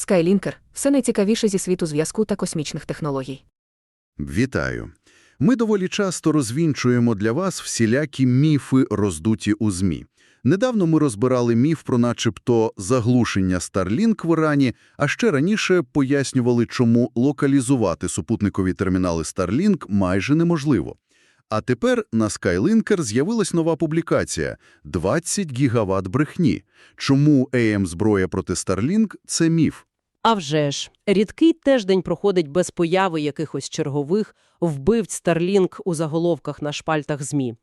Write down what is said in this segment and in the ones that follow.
Skylінкер – все найцікавіше зі світу зв'язку та космічних технологій. Вітаю! Ми доволі часто розвінчуємо для вас всілякі міфи, роздуті у ЗМІ. Недавно ми розбирали міф про начебто заглушення Starlink в Ірані, а ще раніше пояснювали, чому локалізувати супутникові термінали Starlink майже неможливо. А тепер на Skylinker з'явилась нова публікація – 20 гігават брехні. Чому АМ-зброя проти Starlink – це міф? А вже ж, рідкий тиждень проходить без появи якихось чергових вбивць Starlink у заголовках на шпальтах ЗМІ.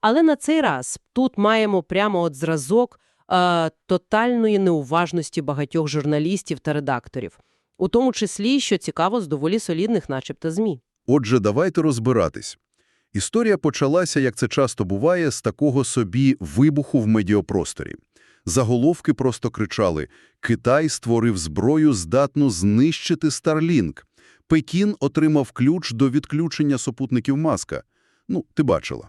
Але на цей раз тут маємо прямо от зразок е, тотальної неуважності багатьох журналістів та редакторів. У тому числі, що цікаво, з доволі солідних начебто ЗМІ. Отже, давайте розбиратись. Історія почалася, як це часто буває, з такого собі вибуху в медіапросторі. Заголовки просто кричали «Китай створив зброю, здатну знищити Starlink». Пекін отримав ключ до відключення супутників Маска. Ну, ти бачила.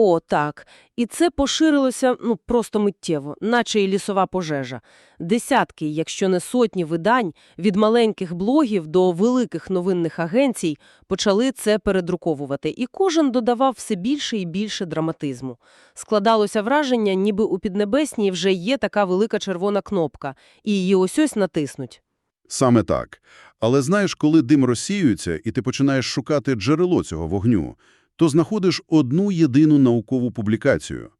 О, так. І це поширилося ну просто миттєво, наче і лісова пожежа. Десятки, якщо не сотні видань, від маленьких блогів до великих новинних агенцій почали це передруковувати, і кожен додавав все більше і більше драматизму. Складалося враження, ніби у Піднебесній вже є така велика червона кнопка, і її ось-ось натиснуть. Саме так. Але знаєш, коли дим розсіюється і ти починаєш шукати джерело цього вогню, то знаходиш одну єдину наукову публікацію.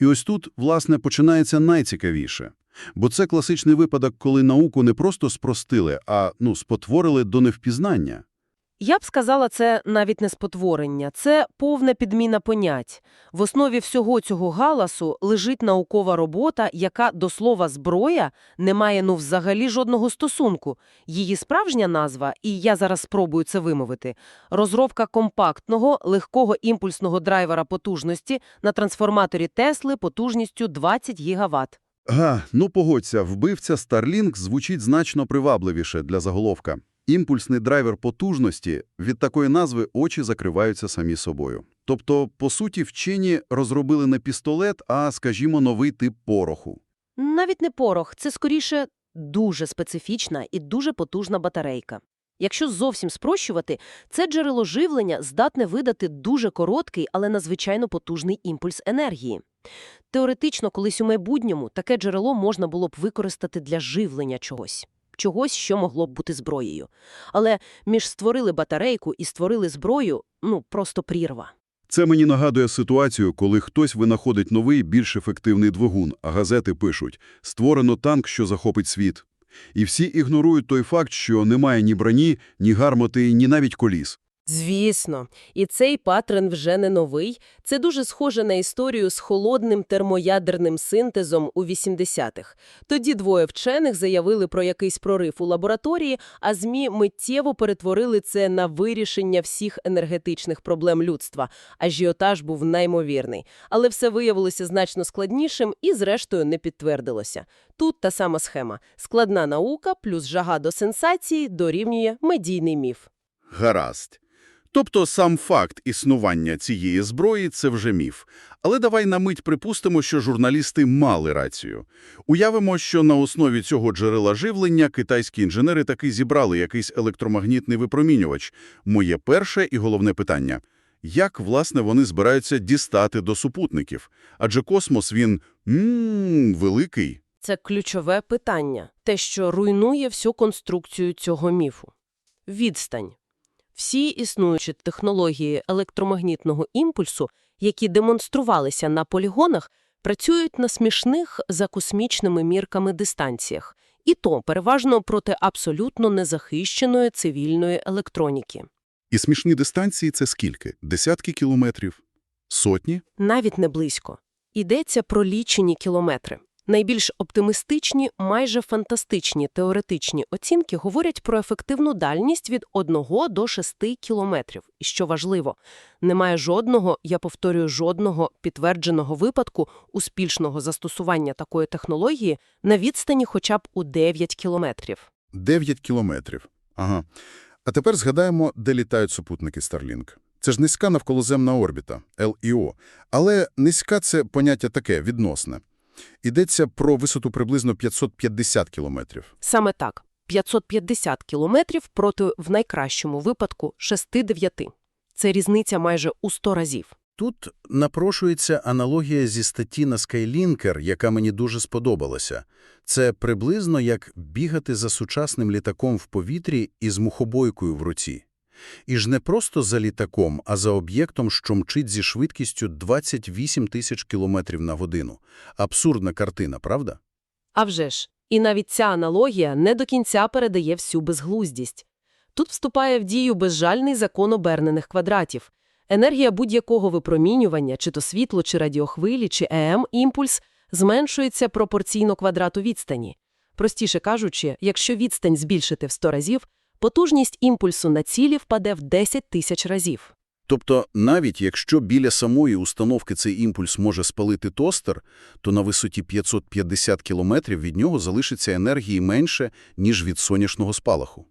І ось тут, власне, починається найцікавіше. Бо це класичний випадок, коли науку не просто спростили, а ну, спотворили до невпізнання. Я б сказала, це навіть не спотворення, це повна підміна понять. В основі всього цього галасу лежить наукова робота, яка, до слова «зброя», не має ну взагалі жодного стосунку. Її справжня назва, і я зараз спробую це вимовити, розробка компактного, легкого імпульсного драйвера потужності на трансформаторі Тесли потужністю 20 гігаватт. Га, ну погодься, вбивця Starlink звучить значно привабливіше для заголовка. Імпульсний драйвер потужності – від такої назви очі закриваються самі собою. Тобто, по суті, вчені розробили не пістолет, а, скажімо, новий тип пороху. Навіть не порох, це скоріше дуже специфічна і дуже потужна батарейка. Якщо зовсім спрощувати, це джерело живлення здатне видати дуже короткий, але надзвичайно потужний імпульс енергії. Теоретично, колись у майбутньому таке джерело можна було б використати для живлення чогось. Чогось, що могло б бути зброєю. Але між створили батарейку і створили зброю, ну, просто прірва. Це мені нагадує ситуацію, коли хтось винаходить новий, більш ефективний двигун, а газети пишуть «Створено танк, що захопить світ». І всі ігнорують той факт, що немає ні броні, ні гармоти, ні навіть коліс. Звісно. І цей паттерн вже не новий. Це дуже схоже на історію з холодним термоядерним синтезом у 80-х. Тоді двоє вчених заявили про якийсь прорив у лабораторії, а ЗМІ миттєво перетворили це на вирішення всіх енергетичних проблем людства. Ажіотаж був неймовірний. Але все виявилося значно складнішим і, зрештою, не підтвердилося. Тут та сама схема. Складна наука плюс жага до сенсації дорівнює медійний міф. Гаразд. Тобто сам факт існування цієї зброї – це вже міф. Але давай на мить припустимо, що журналісти мали рацію. Уявимо, що на основі цього джерела живлення китайські інженери таки зібрали якийсь електромагнітний випромінювач. Моє перше і головне питання – як, власне, вони збираються дістати до супутників? Адже космос, він м великий. Це ключове питання, те, що руйнує всю конструкцію цього міфу. Відстань. Всі існуючі технології електромагнітного імпульсу, які демонструвалися на полігонах, працюють на смішних за космічними мірками дистанціях, і то переважно проти абсолютно незахищеної цивільної електроніки. І смішні дистанції – це скільки? Десятки кілометрів? Сотні? Навіть не близько. Йдеться про лічені кілометри. Найбільш оптимістичні, майже фантастичні теоретичні оцінки говорять про ефективну дальність від 1 до 6 кілометрів. І що важливо, немає жодного, я повторюю, жодного підтвердженого випадку успішного застосування такої технології на відстані хоча б у 9 кілометрів. 9 кілометрів. Ага. А тепер згадаємо, де літають супутники Starlink. Це ж низька навколоземна орбіта, ЛІО. Але низька – це поняття таке, відносне. Йдеться про висоту приблизно 550 кілометрів. Саме так. 550 кілометрів проти, в найкращому випадку, 6-9. Це різниця майже у 100 разів. Тут напрошується аналогія зі статті на Skylінкер, яка мені дуже сподобалася. Це приблизно як бігати за сучасним літаком в повітрі із мухобойкою в руці. І ж не просто за літаком, а за об'єктом, що мчить зі швидкістю 28 тисяч кілометрів на годину. Абсурдна картина, правда? А вже ж, і навіть ця аналогія не до кінця передає всю безглуздість. Тут вступає в дію безжальний закон обернених квадратів. Енергія будь-якого випромінювання, чи то світло, чи радіохвилі, чи ЕМ-імпульс, зменшується пропорційно квадрату відстані. Простіше кажучи, якщо відстань збільшити в 100 разів, потужність імпульсу на цілі впаде в 10 тисяч разів. Тобто, навіть якщо біля самої установки цей імпульс може спалити тостер, то на висоті 550 кілометрів від нього залишиться енергії менше, ніж від сонячного спалаху.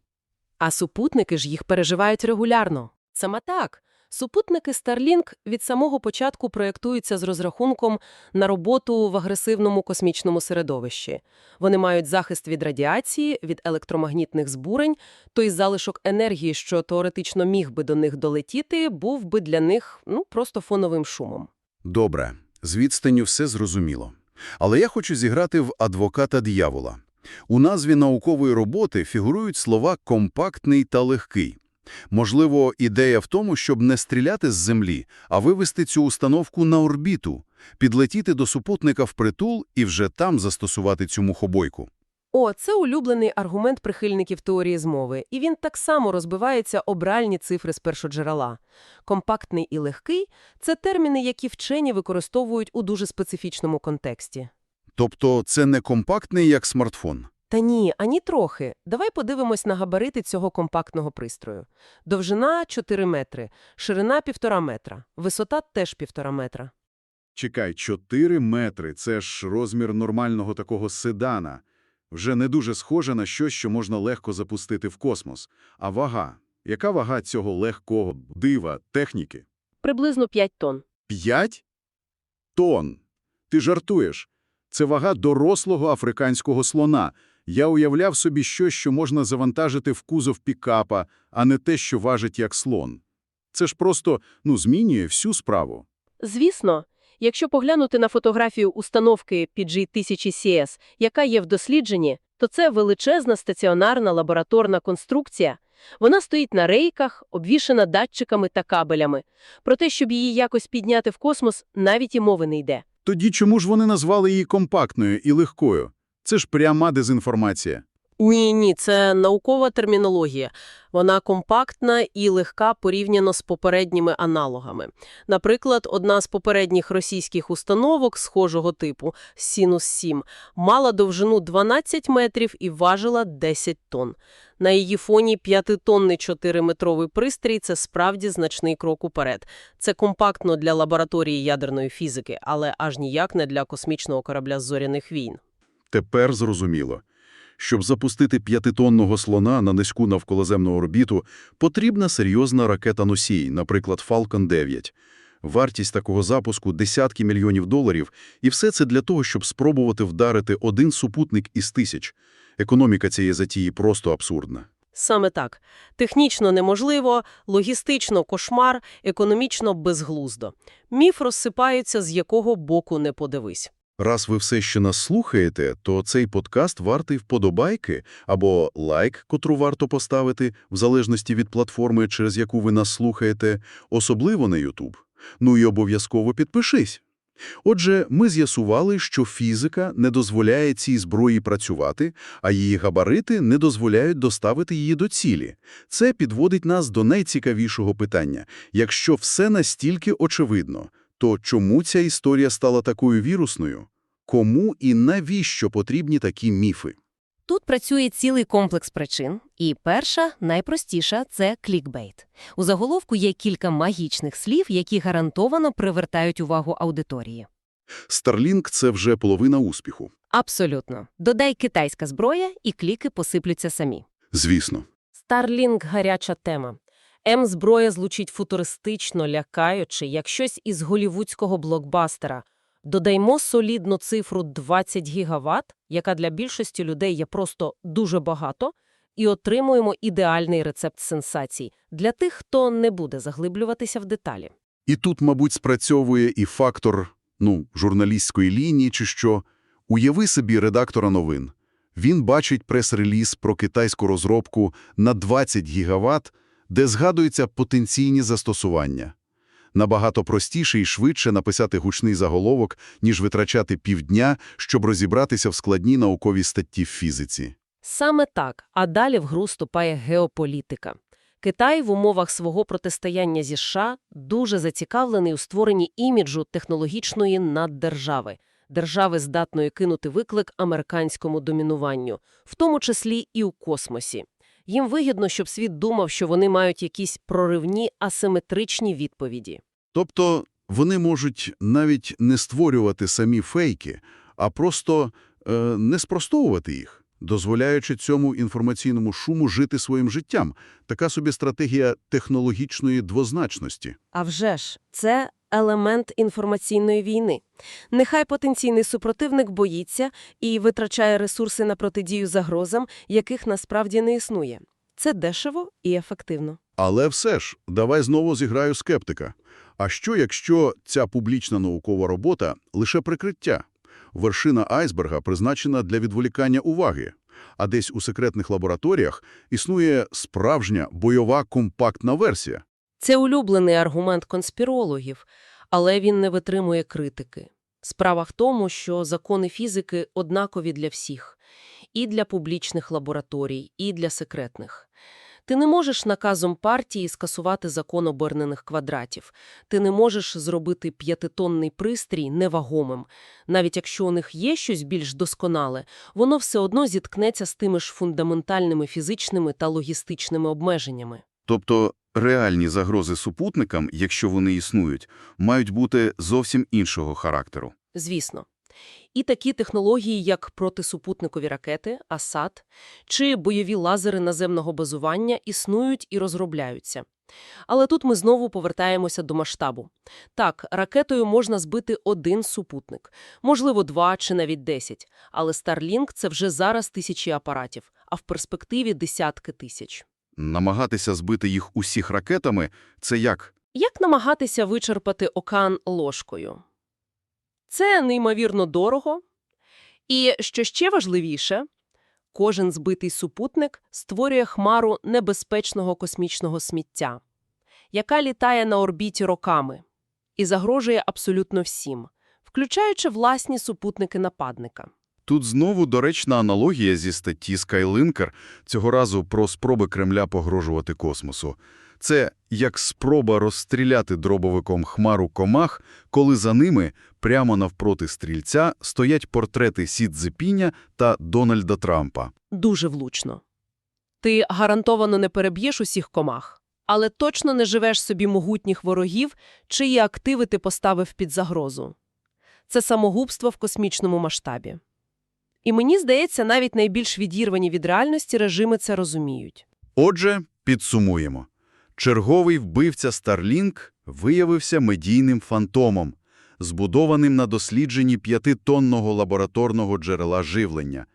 А супутники ж їх переживають регулярно. Саме так. Супутники Starlink від самого початку проєктуються з розрахунком на роботу в агресивному космічному середовищі. Вони мають захист від радіації, від електромагнітних збурень, той залишок енергії, що теоретично міг би до них долетіти, був би для них ну, просто фоновим шумом. Добре, з відстанню все зрозуміло. Але я хочу зіграти в адвоката д'явола. У назві наукової роботи фігурують слова «компактний» та «легкий». Можливо, ідея в тому, щоб не стріляти з Землі, а вивести цю установку на орбіту, підлетіти до супутника впритул і вже там застосувати цю мухобойку. О, це улюблений аргумент прихильників теорії змови, і він так само розбивається об реальні цифри з першоджерела. Компактний і легкий – це терміни, які вчені використовують у дуже специфічному контексті. Тобто це не компактний, як смартфон. Та ні, ані трохи. Давай подивимось на габарити цього компактного пристрою. Довжина – 4 метри, ширина – 1,5 метра, висота – теж 1,5 метра. Чекай, 4 метри – це ж розмір нормального такого седана. Вже не дуже схоже на щось, що можна легко запустити в космос. А вага? Яка вага цього легкого дива, техніки? Приблизно 5 тонн. 5 тонн. Ти жартуєш. Це вага дорослого африканського слона. Я уявляв собі щось, що можна завантажити в кузов пікапа, а не те, що важить як слон. Це ж просто, ну, змінює всю справу. Звісно, якщо поглянути на фотографію установки PG-1000CS, яка є в дослідженні, то це величезна стаціонарна лабораторна конструкція. Вона стоїть на рейках, обвішана датчиками та кабелями. Про те, щоб її якось підняти в космос, навіть і мови не йде. Тоді чому ж вони назвали її компактною і легкою? Це ж пряма дезінформація. Ні-ні, це наукова термінологія. Вона компактна і легка порівняно з попередніми аналогами. Наприклад, одна з попередніх російських установок схожого типу «Сінус-7» мала довжину 12 метрів і важила 10 тонн. На її фоні п'ятитонний 4-метровий пристрій – це справді значний крок уперед. Це компактно для лабораторії ядерної фізики, але аж ніяк не для космічного корабля зоряних війн. Тепер зрозуміло. Щоб запустити п'ятитонного слона на низьку навколоземну орбіту, потрібна серйозна ракета-носій, наприклад, Falcon 9. Вартість такого запуску – десятки мільйонів доларів, і все це для того, щоб спробувати вдарити один супутник із тисяч. Економіка цієї затії просто абсурдна. Саме так. Технічно неможливо, логістично кошмар, економічно безглуздо. Міф розсипається, з якого боку не подивись. Раз ви все ще нас слухаєте, то цей подкаст вартий вподобайки або лайк, котру варто поставити, в залежності від платформи, через яку ви нас слухаєте, особливо на YouTube. Ну і обов'язково підпишись. Отже, ми з'ясували, що фізика не дозволяє цій зброї працювати, а її габарити не дозволяють доставити її до цілі. Це підводить нас до найцікавішого питання. Якщо все настільки очевидно, то чому ця історія стала такою вірусною? Кому і навіщо потрібні такі міфи? Тут працює цілий комплекс причин, і перша, найпростіша – це клікбейт. У заголовку є кілька магічних слів, які гарантовано привертають увагу аудиторії. Starlink – це вже половина успіху. Абсолютно. Додай китайська зброя, і кліки посиплються самі. Звісно. Starlink – гаряча тема. М-зброя звучить футуристично, лякаючи, як щось із голівудського блокбастера. Додаймо солідну цифру 20 гігаватт, яка для більшості людей є просто дуже багато. і отримуємо ідеальний рецепт сенсацій для тих, хто не буде заглиблюватися в деталі. І тут, мабуть, спрацьовує і фактор, ну, журналістської лінії чи що. Уяви собі редактора новин. Він бачить прес-реліз про китайську розробку на 20 гігаватт, де згадуються потенційні застосування. Набагато простіше і швидше написати гучний заголовок, ніж витрачати півдня, щоб розібратися в складній науковій статті в фізиці. Саме так, а далі в гру вступає геополітика. Китай в умовах свого протистояння зі США дуже зацікавлений у створенні іміджу технологічної наддержави, держави, здатної кинути виклик американському домінуванню, в тому числі і у космосі. Їм вигідно, щоб світ думав, що вони мають якісь проривні асиметричні відповіді. Тобто вони можуть навіть не створювати самі фейки, а просто е, не спростовувати їх, дозволяючи цьому інформаційному шуму жити своїм життям. Така собі стратегія технологічної двозначності. А вже ж, це елемент інформаційної війни. Нехай потенційний супротивник боїться і витрачає ресурси на протидію загрозам, яких насправді не існує. Це дешево і ефективно. Але все ж, давай знову зіграю скептика. А що, якщо ця публічна наукова робота – лише прикриття? Вершина айсберга призначена для відволікання уваги, а десь у секретних лабораторіях існує справжня бойова компактна версія. Це улюблений аргумент конспірологів, але він не витримує критики. Справа в тому, що закони фізики однакові для всіх – і для публічних лабораторій, і для секретних. Ти не можеш наказом партії скасувати закон обернених квадратів. Ти не можеш зробити п'ятитонний пристрій невагомим. Навіть якщо у них є щось більш досконале, воно все одно зіткнеться з тими ж фундаментальними фізичними та логістичними обмеженнями. Тобто реальні загрози супутникам, якщо вони існують, мають бути зовсім іншого характеру. Звісно. І такі технології, як протисупутникові ракети, АСАД, чи бойові лазери наземного базування існують і розробляються. Але тут ми знову повертаємося до масштабу. Так, ракетою можна збити один супутник, можливо, два чи навіть десять, але Starlink – це вже зараз тисячі апаратів, а в перспективі десятки тисяч. Намагатися збити їх усіх ракетами – це як? Як намагатися вичерпати океан ложкою? Це неймовірно дорого. І, що ще важливіше, кожен збитий супутник створює хмару небезпечного космічного сміття, яка літає на орбіті роками і загрожує абсолютно всім, включаючи власні супутники нападника. Тут знову доречна аналогія зі статті Skylинker, цього разу про спроби Кремля погрожувати космосу. Це як спроба розстріляти дробовиком хмару комах, коли за ними, прямо навпроти стрільця, стоять портрети Сі Цзепіня та Дональда Трампа. Дуже влучно. Ти гарантовано не переб'єш усіх комах, але точно не живеш собі могутніх ворогів, чиї активи ти поставив під загрозу. Це самогубство в космічному масштабі. І мені здається, навіть найбільш відірвані від реальності режими це розуміють. Отже, підсумуємо. Черговий вбивця Starlink виявився медійним фантомом, збудованим на дослідженні п'ятитонного лабораторного джерела живлення.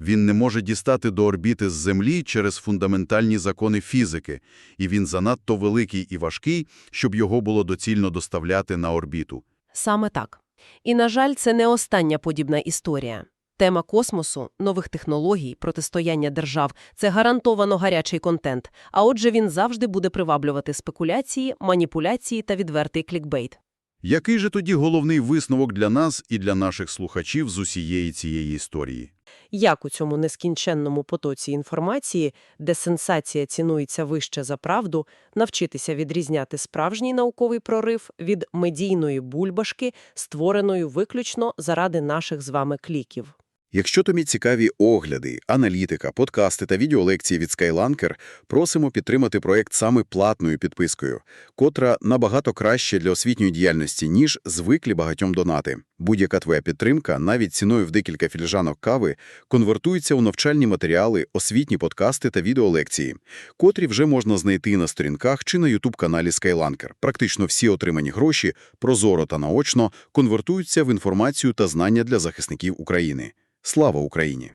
Він не може дістати до орбіти з Землі через фундаментальні закони фізики, і він занадто великий і важкий, щоб його було доцільно доставляти на орбіту. Саме так. І, на жаль, це не остання подібна історія. Тема космосу, нових технологій, протистояння держав – це гарантовано гарячий контент, а отже він завжди буде приваблювати спекуляції, маніпуляції та відвертий клікбейт. Який же тоді головний висновок для нас і для наших слухачів з усієї цієї історії? Як у цьому нескінченному потоці інформації, де сенсація цінується вище за правду, навчитися відрізняти справжній науковий прорив від медійної бульбашки, створеної виключно заради наших з вами кліків? Якщо тобі цікаві огляди, аналітика, подкасти та відеолекції від Skylunker, просимо підтримати проект саме платною підпискою, котра набагато краще для освітньої діяльності, ніж звиклі багатьом донати. Будь-яка твоя підтримка, навіть ціною в декілька філіжанок кави, конвертується у навчальні матеріали, освітні подкасти та відеолекції, котрі вже можна знайти на сторінках чи на ютуб-каналі Skylunker. Практично всі отримані гроші, прозоро та наочно, конвертуються в інформацію та знання для захисників України. Слава Україні!